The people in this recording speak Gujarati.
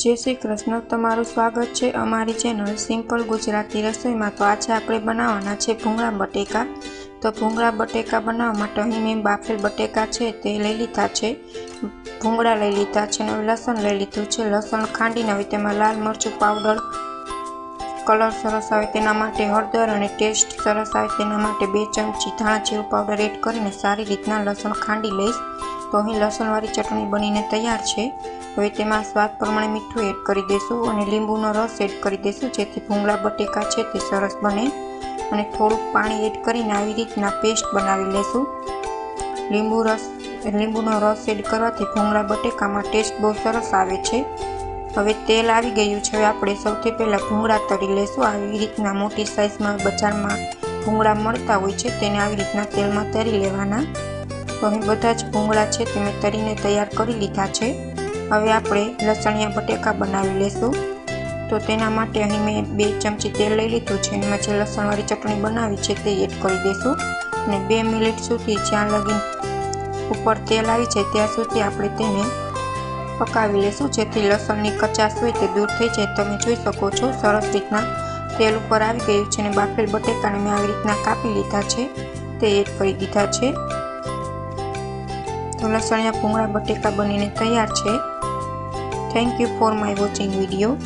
જય શ્રી કૃષ્ણ. તમારું સ્વાગત છે અમારી ચેનલ સિમ્પલ ગુજરાતી રસોઈમાં. તો આજે આપણે બનાવવાના છે ભૂંગળા બટેકા. તો ભૂંગળા બટેકા બનાવવા માટે અહીં મેં બાફેલ બટેકા છે તે લઈ લીધા છે. ભૂંગળા લઈ લીધા છે અને લસણ લઈ લીધું છે. લસણ ખાંડીને હવે તેમાં લાલ મરચું પાવડર કલર સરસ આવે તેના માટે હળદર અને ટેસ્ટ સરસ આવે તેના માટે બે ચમચી ધાણા જીરું પાવડર એડ કરીને સારી રીતના લસણ ખાંડી લઈશ. તો અહીં લસણવાળી ચટણી બનીને તૈયાર છે. હવે તેમાં સ્વાદ પ્રમાણે મીઠું એડ કરી દઈશું અને લીંબુનો રસ એડ કરી દઈશું જેથી ભૂંગળા, બટેકા છે તે સરસ બને. અને થોડુંક પાણી એડ કરીને આવી રીતના પેસ્ટ બનાવી લેશું. લીંબુ રસ, લીંબુનો રસ એડ કરવાથી ભૂંગળા, બટેકામાં ટેસ્ટ બહુ સરસ આવે છે. હવે તેલ આવી ગયું છે. હવે આપણે સૌથી પહેલાં ભૂંગળા તળી લેશું. આવી રીતના મોટી સાઇઝમાં બજારમાં ભૂંગળા મળતા હોય છે, તેને આવી રીતના તેલમાં તરી લેવાના. તો અહીં બધા જ ભૂંગળા છે તે મેં તરીને તૈયાર કરી લીધા છે. હવે આપણે લસણિયા બટેકા બનાવી લેશું. તો તેના માટે અહીં મેં બે ચમચી તેલ લઈ લીધું છે. એમાં જે લસણવાળી ચટણી બનાવી છે તે એડ કરી દઈશું અને બે મિનિટ સુધી જ્યાં લગી ઉપર તેલ આવી છે ત્યાં સુધી આપણે તેને પકાવી લેશું. જેથી લસણની કચાશ હોય તે દૂર થઈ જાય. તમે જોઈ શકો છો, સરસ રીતના તેલ ઉપર આવી ગયું છે અને બાફેલ બટેકાને મેં આવી રીતના કાપી લીધા છે. તે એડ કરી દીધા છે. લસણિયા ભૂંગળા બટેકા બનીને તૈયાર છે. Thank you for my watching video